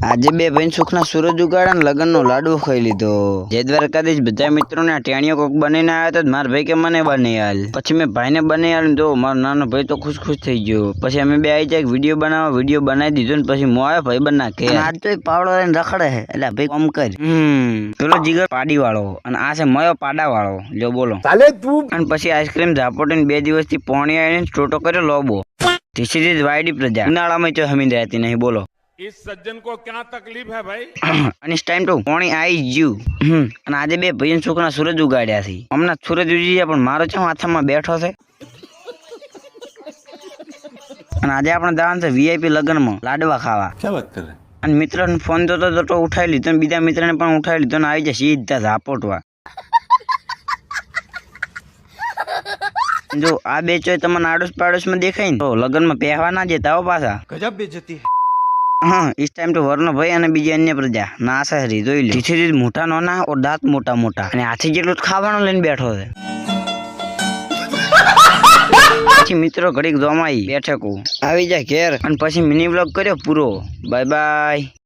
આજે બે ભાઈ સુખના સૂરજ ઉગાડા ને લગ્નનો લાડવો ખાઈ લીધો. જે દ્વારકાધીશ. બધા મિત્રોને ને ટેણીઓ કોક બનીને આવ્યા હતા મારા ભાઈ કે મને બની હાલ પછી મેં ભાઈને બની હાલ તો મારો નાનો ભાઈ તો ખુશ ખુશ થઈ ગયો. પછી અમે બે આવી જાય વીડિયો બનાવવા વીડિયો બનાવી દીધો ને પછી મો આવ્યો ભાઈ બના કે આજ તો એક પાવડો લઈને રખડે છે. એટલે ભાઈ કોમ કર. હમ. પેલો જીગર પાડી વાળો અને આ છે મયો પાડા વાળો જો બોલો અને પછી આઈસ્ક્રીમ ઝાપોટીને બે દિવસથી પોણી આવીને ટોટો કર્યો લોબો. ધીસ ઇઝ વાયડી પ્રજા. ઉનાળામાં તો હમી રહેતી નહીં બોલો. इस सज्जन को क्या तकलीफ़ है भाई? अन इस टाइम टू कोणी आई यू हम आज बे भजन सुखना सूरज उगाड्या सी हमना सूरज उजी जी अपन मारो छौ हाथ में बैठो से अन आज अपन दान से वीआईपी लग्न में लाडवा खावा क्या बात कर रहे अन मित्र ने फ़ोन दो तो तो उठाई ली तो बीजा मित्र ने पण उठाई ली तो आई जा सीधा झापटवा जो आ बेचो तमन आड़ोस पाड़ोस में देखाई तो लग्न में पहवा ना जेता हो पासा गजब बेइज्जती है હા ઇસ ટાઈમ તો વર્ણ ભાઈ અને બીજી અન્ય પ્રજા. ના સહરી જોઈ લે ધીરે મોટા નાના ઓર દાંત મોટા મોટા. અને હાથી જેટલું જ ખાવાનું લઈને બેઠો છે. પછી મિત્રો ઘડીક જોમાઈ બેઠકું. આવી જાય ઘેર. અને પછી મિની વ્લોગ કર્યો પૂરો. Bye bye